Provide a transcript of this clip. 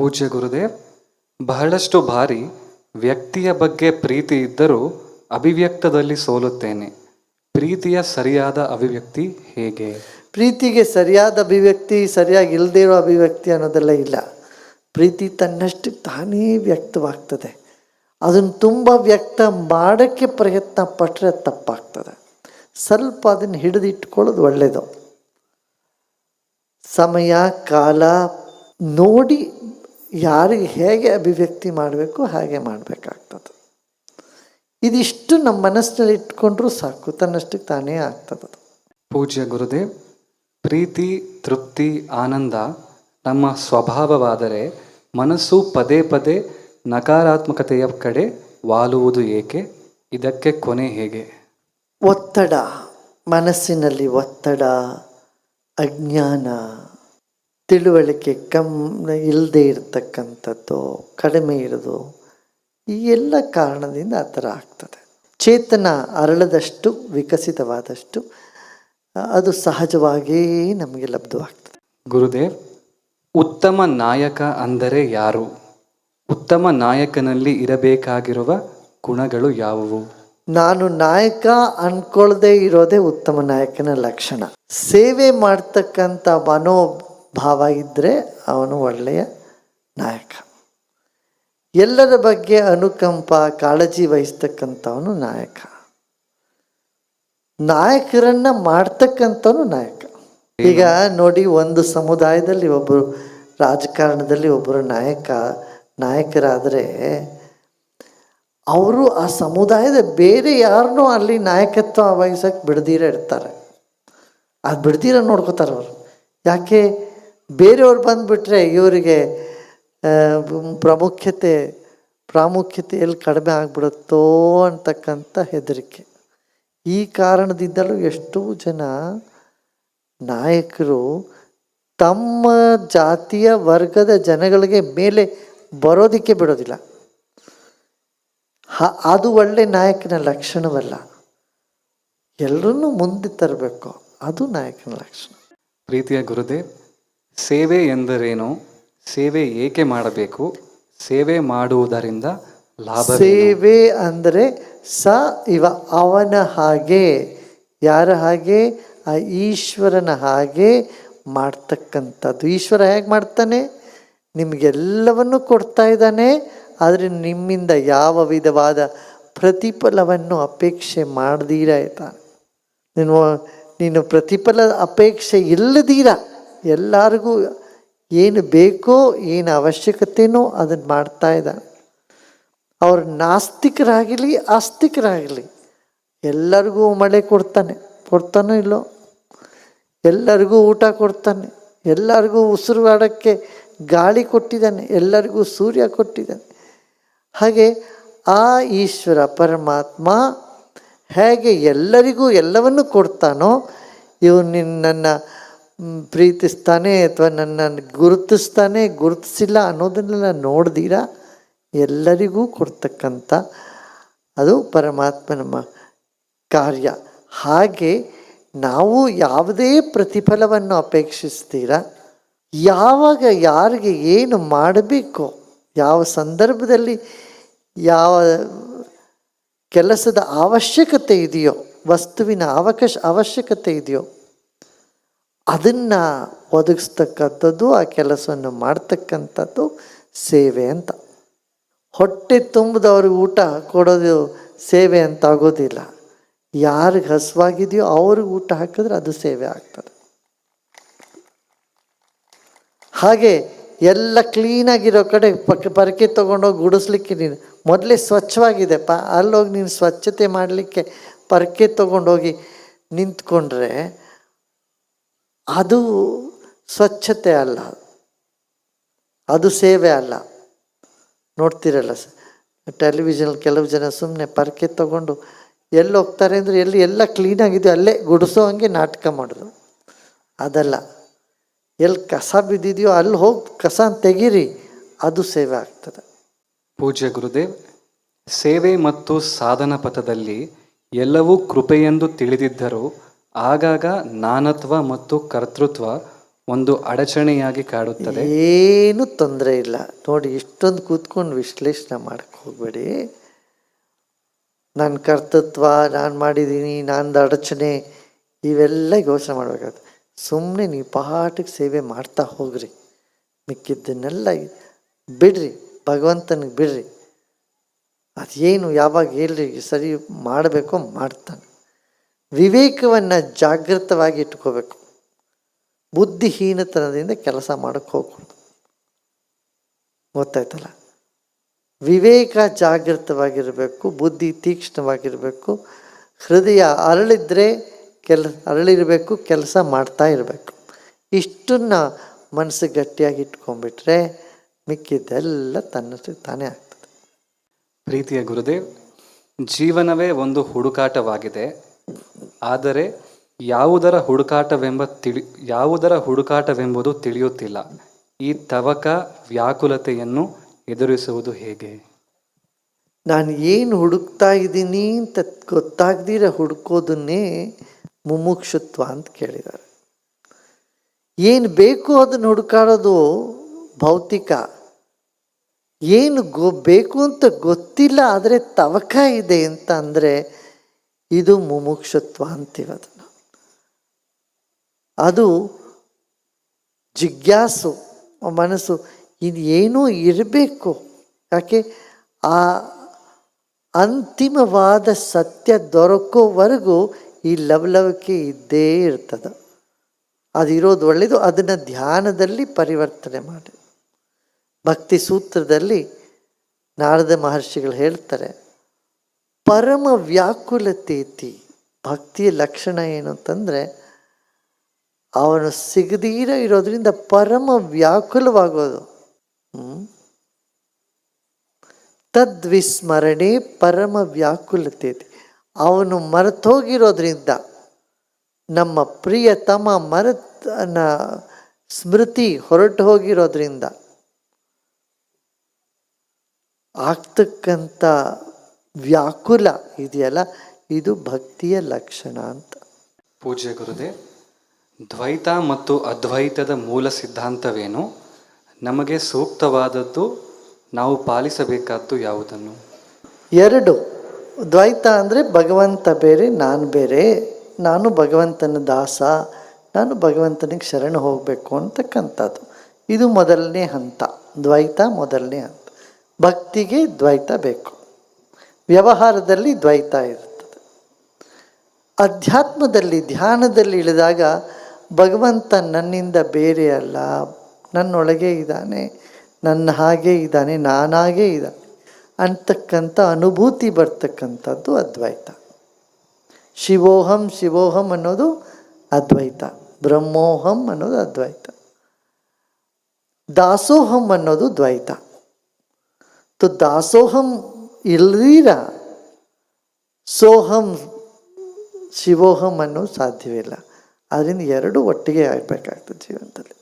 ಪೂಜ್ಯ ಗುರುದೇವ್ ಬಹಳಷ್ಟು ಬಾರಿ ವ್ಯಕ್ತಿಯ ಬಗ್ಗೆ ಪ್ರೀತಿ ಇದ್ದರೂ ಅಭಿವ್ಯಕ್ತದಲ್ಲಿ ಸೋಲುತ್ತೇನೆ. ಪ್ರೀತಿಯ ಸರಿಯಾದ ಅಭಿವ್ಯಕ್ತಿ ಹೇಗೆ? ಪ್ರೀತಿಗೆ ಸರಿಯಾದ ಅಭಿವ್ಯಕ್ತಿ, ಸರಿಯಾಗಿ ಇಲ್ಲದೇ ಇರೋ ಅಭಿವ್ಯಕ್ತಿ ಅನ್ನೋದೆಲ್ಲ ಇಲ್ಲ. ಪ್ರೀತಿ ತನ್ನಷ್ಟು ತಾನೇ ವ್ಯಕ್ತವಾಗ್ತದೆ. ಅದನ್ನು ತುಂಬ ವ್ಯಕ್ತ ಮಾಡೋಕ್ಕೆ ಪ್ರಯತ್ನ ಪಟ್ಟರೆ ತಪ್ಪಾಗ್ತದೆ. ಸ್ವಲ್ಪ ಅದನ್ನು ಹಿಡಿದಿಟ್ಕೊಳ್ಳೋದು ಒಳ್ಳೆಯದು ಸಮಯ, ಕಾಲ ನೋಡಿ ಯಾರಿಗೆ ಹೇಗೆ ಅಭಿವ್ಯಕ್ತಿ ಮಾಡಬೇಕು ಹಾಗೆ ಮಾಡಬೇಕಾಗ್ತದೆ. ಇದಿಷ್ಟು ನಮ್ಮ ಮನಸ್ಸಿನಲ್ಲಿ ಇಟ್ಕೊಂಡ್ರೂ ಸಾಕು ತನ್ನಷ್ಟಕ್ಕೆ ತಾನೇ ಆಗ್ತದೆ ಪೂಜ್ಯ ಗುರುದೇವ್ ಪ್ರೀತಿ ತೃಪ್ತಿ ಆನಂದ ನಮ್ಮ ಸ್ವಭಾವವಾದರೆ ಮನಸ್ಸು ಪದೇ ಪದೇ ನಕಾರಾತ್ಮಕತೆಯ ಕಡೆ ವಾಲುವುದು ಏಕೆ? ಇದಕ್ಕೆ ಕೊನೆ ಹೇಗೆ? ಒತ್ತಡ ಮನಸ್ಸಿನಲ್ಲಿ ಒತ್ತಡ ಅಜ್ಞಾನ ತಿಳುವಳಿಕೆ ಕಮ್ ಇಲ್ಲದೆ ಇರತಕ್ಕಂಥದ್ದು ಕಡಿಮೆ ಇರೋದು ಈ ಎಲ್ಲ ಕಾರಣದಿಂದ ಆ ಥರ ಆಗ್ತದೆ. ಚೇತನ ಅರಳದಷ್ಟು ವಿಕಸಿತವಾದಷ್ಟು ಅದು ಸಹಜವಾಗಿಯೇ ನಮಗೆ ಲಬ್ಧವಾಗ್ತದೆ. ಗುರುದೇವ್ ಉತ್ತಮ ನಾಯಕ ಅಂದರೆ ಯಾರು? ಉತ್ತಮ ನಾಯಕನಲ್ಲಿ ಇರಬೇಕಾಗಿರುವ ಗುಣಗಳು ಯಾವುವು? ನಾನು ನಾಯಕ ಅನ್ಕೊಳ್ಳದೆ ಇರೋದೇ ಉತ್ತಮ ನಾಯಕನ ಲಕ್ಷಣ. ಸೇವೆ ಮಾಡ್ತಕ್ಕಂಥ ಮನೋಭಾವ ಇದ್ದರೆ ಅವನು ಒಳ್ಳೆಯ ನಾಯಕ. ಎಲ್ಲರ ಬಗ್ಗೆ ಅನುಕಂಪ, ಕಾಳಜಿ ವಹಿಸ್ತಕ್ಕಂಥವನು ನಾಯಕ. ನಾಯಕರನ್ನ ಮಾಡ್ತಕ್ಕಂಥವನು ನಾಯಕ. ಈಗ ನೋಡಿ ಒಂದು ಸಮುದಾಯದಲ್ಲಿ ಒಬ್ಬರು ರಾಜಕಾರಣದಲ್ಲಿ ಒಬ್ಬರು ನಾಯಕ, ನಾಯಕರಾದರೆ ಅವರು ಆ ಸಮುದಾಯದ ಬೇರೆ ಯಾರನ್ನೂ ಅಲ್ಲಿ ನಾಯಕತ್ವ ವಹಿಸೋಕೆ ಬಿಡದಿರ ಇರ್ತಾರೆ. ಅದು ಬಿಡ್ದಿರ ನೋಡ್ಕೋತಾರೆ ಅವರು. ಯಾಕೆ? ಬೇರೆಯವ್ರು ಬಂದುಬಿಟ್ರೆ ಇವರಿಗೆ ಪ್ರಾಮುಖ್ಯತೆ ಪ್ರಾಮುಖ್ಯತೆ ಎಲ್ಲಿ ಕಡಿಮೆ ಆಗ್ಬಿಡುತ್ತೋ ಅಂತಕ್ಕಂಥ ಹೆದರಿಕೆ. ಈ ಕಾರಣದಿಂದಲೂ ಎಷ್ಟೋ ಜನ ನಾಯಕರು ತಮ್ಮ ಜಾತಿಯ ವರ್ಗದ ಜನಗಳಿಗೆ ಮೇಲೆ ಬರೋದಕ್ಕೆ ಬಿಡೋದಿಲ್ಲ. ಹ, ಅದು ಒಳ್ಳೆ ನಾಯಕನ ಲಕ್ಷಣವಲ್ಲ. ಎಲ್ಲರನ್ನೂ ಮುಂದೆ ತರಬೇಕು. ಅದು ನಾಯಕನ ಲಕ್ಷಣ. ಪ್ರೀತಿಯ ಗುರುದೇವ್ ಸೇವೆ ಎಂದರೇನು? ಸೇವೆ ಏಕೆ ಮಾಡಬೇಕು? ಸೇವೆ ಮಾಡುವುದರಿಂದ ಲಾಭ ಸೇವೆ ಅಂದರೆ ಸ ಇವ ಅವನ ಹಾಗೆ. ಯಾರ ಹಾಗೆ? ಆ ಈಶ್ವರನ ಹಾಗೆ ಮಾಡ್ತಕ್ಕಂಥದ್ದು. ಈಶ್ವರ ಹೇಗೆ ಮಾಡ್ತಾನೆ? ನಿಮಗೆಲ್ಲವನ್ನು ಕೊಡ್ತಾ ಇದ್ದಾನೆ. ಆದರೆ ನಿಮ್ಮಿಂದ ಯಾವ ವಿಧವಾದ ಪ್ರತಿಫಲವನ್ನು ಅಪೇಕ್ಷೆ ಮಾಡ್ದೀರ ಆಯ್ತಾ ನೀನು ನೀನು ಪ್ರತಿಫಲ ಅಪೇಕ್ಷೆ ಇಲ್ಲದೀರ? ಎಲ್ಲರಿಗೂ ಏನು ಬೇಕೋ, ಏನು ಅವಶ್ಯಕತೆನೋ ಅದನ್ನು ಮಾಡ್ತಾ ಇದ್ದಾನೆ. ಅವ್ರು ನಾಸ್ತಿಕರಾಗಲಿ ಆಸ್ತಿಕರಾಗಲಿ ಎಲ್ಲರಿಗೂ ಮಳೆ ಕೊಡ್ತಾನೆ. ಕೊಡ್ತಾನೋ ಇಲ್ಲೋ? ಎಲ್ಲರಿಗೂ ಊಟ ಕೊಡ್ತಾನೆ. ಎಲ್ಲರಿಗೂ ಉಸಿರುವಾಡಕ್ಕೆ ಗಾಳಿ ಕೊಟ್ಟಿದ್ದಾನೆ. ಎಲ್ಲರಿಗೂ ಸೂರ್ಯ ಕೊಟ್ಟಿದ್ದಾನೆ. ಹಾಗೆ ಆ ಈಶ್ವರ ಪರಮಾತ್ಮ ಹೇಗೆ ಎಲ್ಲರಿಗೂ ಎಲ್ಲವನ್ನು ಕೊಡ್ತಾನೋ ಇವನು ನಿನ್ನನ್ನು ಪ್ರೀತಿಸ್ತಾನೆ ಅಥವಾ ನನ್ನನ್ನು ಗುರುತಿಸ್ತಾನೆ, ಗುರುತಿಸಿಲ್ಲ ಅನ್ನೋದನ್ನೆಲ್ಲ ನೋಡ್ದಿರ? ಎಲ್ಲರಿಗೂ ಕೊಡ್ತಕ್ಕಂಥ ಅದು ಪರಮಾತ್ಮನ ಕಾರ್ಯ. ಹಾಗೆ ನಾವು ಯಾವುದೇ ಪ್ರತಿಫಲವನ್ನು ಅಪೇಕ್ಷಿಸ್ತೀರ? ಯಾವಾಗ ಯಾರಿಗೆ ಏನು ಮಾಡಬೇಕು, ಯಾವ ಸಂದರ್ಭದಲ್ಲಿ ಯಾವ ಕೆಲಸದ ಅವಶ್ಯಕತೆ ಇದೆಯೋ, ವಸ್ತುವಿನ ಅವಕಾಶ, ಅವಶ್ಯಕತೆ ಇದೆಯೋ ಅದನ್ನು ಒದಗಿಸ್ತಕ್ಕಂಥದ್ದು, ಆ ಕೆಲಸವನ್ನು ಮಾಡ್ತಕ್ಕಂಥದ್ದು ಸೇವೆ ಅಂತ. ಹೊಟ್ಟೆ ತುಂಬಿದವ್ರಿಗೆ ಊಟ ಕೊಡೋದು ಸೇವೆ ಅಂತ ಆಗೋದಿಲ್ಲ. ಯಾರಿಗೆ ಹಸುವಾಗಿದೆಯೋ ಅವ್ರಿಗೆ ಊಟ ಹಾಕಿದ್ರೆ ಅದು ಸೇವೆ ಆಗ್ತದೆ. ಹಾಗೆ ಎಲ್ಲ ಕ್ಲೀನಾಗಿರೋ ಕಡೆ ಪಕ್ಕ ಪರಕೆ ತೊಗೊಂಡೋಗಿ ಗುಡಿಸ್ಲಿಕ್ಕೆ ನೀನು ಮೊದಲೇ ಸ್ವಚ್ಛವಾಗಿದೆಪ್ಪ. ಅಲ್ಲೋಗಿ ನೀನು ಸ್ವಚ್ಛತೆ ಮಾಡಲಿಕ್ಕೆ ಪರಕೆ ತೊಗೊಂಡೋಗಿ ನಿಂತ್ಕೊಂಡ್ರೆ ಅದು ಸ್ವಚ್ಛತೆ ಅಲ್ಲ. ಅದು ಸೇವೆ ಅಲ್ಲ. ನೋಡ್ತಿರಲ್ಲ ಟೆಲಿವಿಷನ್ ಕೆಲವು ಜನ ಸುಮ್ಮನೆ ಪರಕೆ ತಗೊಂಡು ಎಲ್ಲಿ ಹೋಗ್ತಾರೆ ಅಂದರೆ ಎಲ್ಲಿ ಎಲ್ಲ ಕ್ಲೀನಾಗಿದೆಯೋ ಅಲ್ಲೇ ಗುಡಿಸೋ ಹಂಗೆ ನಾಟಕ ಮಾಡೋದು. ಅದಲ್ಲ. ಎಲ್ಲಿ ಕಸ ಬಿದ್ದಿದೆಯೋ ಅಲ್ಲಿ ಹೋಗಿ ಕಸ ತೆಗೀರಿ, ಅದು ಸೇವೆ ಆಗ್ತದೆ. ಪೂಜ್ಯ ಗುರುದೇವ್, ಸೇವೆ ಮತ್ತು ಸಾಧನ ಪಥದಲ್ಲಿ ಎಲ್ಲವೂ ಕೃಪೆಯೆಂದು ತಿಳಿದಿದ್ದರೂ ಆಗಾಗ ನಾನತ್ವ ಮತ್ತು ಕರ್ತೃತ್ವ ಒಂದು ಅಡಚಣೆಯಾಗಿ ಕಾಡುತ್ತದೆ. ಏನು ತೊಂದರೆ ಇಲ್ಲ. ನೋಡಿ, ಇಷ್ಟೊಂದು ಕೂತ್ಕೊಂಡು ವಿಶ್ಲೇಷಣೆ ಮಾಡಕ್ಕೆ ಹೋಗಬೇಡಿ. ನನ್ನ ಕರ್ತೃತ್ವ, ನಾನು ಮಾಡಿದ್ದೀನಿ ನಾನು ಅಡಚಣೆ, ಇವೆಲ್ಲ ಯೋಚನೆ ಮಾಡಬೇಕಾಗುತ್ತೆ. ಸುಮ್ಮನೆ ನೀವು ಪಾಠಕ್ಕೆ ಸೇವೆ ಮಾಡ್ತಾ ಹೋಗ್ರಿ. ಮಿಕ್ಕಿದ್ದನ್ನೆಲ್ಲ ಬಿಡ್ರಿ, ಭಗವಂತನಿಗೆ ಬಿಡ್ರಿ. ಅದೇನು ಯಾವಾಗ ಹೇಳ್ರಿ ಸರಿ ಮಾಡಬೇಕೋ ಮಾಡ್ತಾನೆ. ವಿವೇಕವನ್ನು ಜಾಗೃತವಾಗಿ ಇಟ್ಕೋಬೇಕು ಬುದ್ಧಿಹೀನತನದಿಂದ ಕೆಲಸ ಮಾಡೋಕ್ಕೆ ಹೋಗ್ಬೋದು ಗೊತ್ತಾಯ್ತಲ್ಲ? ವಿವೇಕ ಜಾಗೃತವಾಗಿರಬೇಕು, ಬುದ್ಧಿ ತೀಕ್ಷ್ಣವಾಗಿರಬೇಕು, ಹೃದಯ ಅರಳಿದ್ರೆ ಕೆಲ, ಅರಳಿರಬೇಕು, ಕೆಲಸ ಮಾಡ್ತಾ ಇರಬೇಕು. ಇಷ್ಟನ್ನ ಮನಸ್ಸು ಗಟ್ಟಿಯಾಗಿ ಇಟ್ಕೊಂಡ್ಬಿಟ್ರೆ ಮಿಕ್ಕಿದ್ದೆಲ್ಲ ತನ್ನ ತಾನೇ ಆಗ್ತದೆ. ಪ್ರೀತಿಯ ಗುರುದೇವ್, ಜೀವನವೇ ಒಂದು ಹುಡುಕಾಟವಾಗಿದೆ. ಆದರೆ ಯಾವುದರ ಹುಡುಕಾಟವೆಂಬ ತಿಳಿ, ಯಾವುದರ ಹುಡುಕಾಟವೆಂಬುದು ತಿಳಿಯುತ್ತಿಲ್ಲ. ಈ ತವಕ ವ್ಯಾಕುಲತೆಯನ್ನು ಎದುರಿಸುವುದು ಹೇಗೆ? ನಾನು ಏನು ಹುಡುಕ್ತಾ ಇದ್ದೀನಿ ಅಂತ ಗೊತ್ತಾಗ್ದಿರ ಹುಡುಕೋದನ್ನೇ ಮುಮುಕ್ಷುತ್ವ ಅಂತ ಕೇಳಿದ್ದಾರೆ. ಏನು ಬೇಕು ಅದನ್ನು ಹುಡುಕಾಡೋದು ಭೌತಿಕ. ಏನು ಗೊ, ಬೇಕು ಅಂತ ಗೊತ್ತಿಲ್ಲ, ಆದರೆ ತವಕ ಇದೆ ಅಂತ ಅಂದರೆ ಇದು ಮುಮುಕ್ಷತ್ವ ಅಂತೀವಿ ಅದನ್ನು ಅದು ಜಿಜ್ಞಾಸು, ಮನಸ್ಸು, ಇದು ಏನೋ ಇರಬೇಕು. ಯಾಕೆ? ಆ ಅಂತಿಮವಾದ ಸತ್ಯ ದೊರಕೋವರೆಗೂ ಈ ಲವಲವಿಕೆ ಇದ್ದೇ ಇರ್ತದೆ. ಅದಿರೋದು ಒಳ್ಳೆಯದು ಅದನ್ನು ಧ್ಯಾನದಲ್ಲಿ ಪರಿವರ್ತನೆ ಮಾಡಿ. ಭಕ್ತಿ ಸೂತ್ರದಲ್ಲಿ ನಾರದ ಮಹರ್ಷಿಗಳು ಹೇಳ್ತಾರೆ ಪರಮ ವ್ಯಾಕುಲತೆ ಭಕ್ತಿಯ ಲಕ್ಷಣ ಏನು ಅಂತಂದರೆ, ಅವನು ಸಿಗದೀರ ಇರೋದ್ರಿಂದ ಪರಮ ವ್ಯಾಕುಲವಾಗೋದು? ತದ್ವಿಸ್ಮರಣೆ ಪರಮ ವ್ಯಾಕುಲತೆ ಅವನು ಮರೆತೋಗಿರೋದ್ರಿಂದ ನಮ್ಮ ಪ್ರಿಯತಮ ಮರತನ ಸ್ಮೃತಿ ಹೊರಟು ಹೋಗಿರೋದ್ರಿಂದ ಆಗ್ತಕ್ಕಂಥ ವ್ಯಾಕುಲ ಇದೆಯಲ್ಲ ಇದು ಭಕ್ತಿಯ ಲಕ್ಷಣ ಅಂತ. ಪೂಜ್ಯ ಗುರುದೇ ದ್ವೈತ ಮತ್ತು ಅದ್ವೈತದ ಮೂಲ ಸಿದ್ಧಾಂತವೇನು? ನಮಗೆ ಸೂಕ್ತವಾದದ್ದು ನಾವು ಪಾಲಿಸಬೇಕಾದ್ದು ಯಾವುದನ್ನು? ಎರಡು ದ್ವೈತ ಅಂದರೆ ಭಗವಂತ ಬೇರೆ ನಾನು ಬೇರೆ ನಾನು ಭಗವಂತನ ದಾಸ ನಾನು ಭಗವಂತನಿಗೆ ಶರಣ ಹೋಗಬೇಕು ಅಂತಕ್ಕಂಥದ್ದು. ಇದು ಮೊದಲನೇ ಹಂತ ದ್ವೈತ ಮೊದಲನೇ ಹಂತ. ಭಕ್ತಿಗೆ ದ್ವೈತ ಬೇಕು. ವ್ಯವಹಾರದಲ್ಲಿ ದ್ವೈತ ಇರುತ್ತದೆ. ಅಧ್ಯಾತ್ಮದಲ್ಲಿ, ಧ್ಯಾನದಲ್ಲಿ ಇಳಿದಾಗ ಭಗವಂತ ನನ್ನಿಂದ ಬೇರೆ ಅಲ್ಲ. ನನ್ನೊಳಗೆ ಇದ್ದಾನೆ, ನನ್ನ ಹಾಗೆ ಇದ್ದಾನೆ, ನಾನಾಗೇ ಇದ್ದಾನೆ. ಅಂತಕ್ಕಂಥ ಅನುಭೂತಿ ಬರ್ತಕ್ಕಂಥದ್ದು ಅದ್ವೈತ. ಶಿವೋಹಂ ಶಿವೋಹಂ ಅನ್ನೋದು ಅದ್ವೈತ. ಬ್ರಹ್ಮೋಹಂ ಅನ್ನೋದು ಅದ್ವೈತ. ದಾಸೋಹಂ ಅನ್ನೋದು ದ್ವೈತ. ತು ದಾಸೋಹಂ ಇಲ್ದೀರ ಸೋಹಂ ಶಿವೋಹಂ ಅನ್ನೋ ಸಾಧ್ಯವಿಲ್ಲ. ಅದರಿಂದ ಎರಡು ಒಟ್ಟಿಗೆ ಆಗಬೇಕಾಗ್ತದೆ ಜೀವನದಲ್ಲಿ.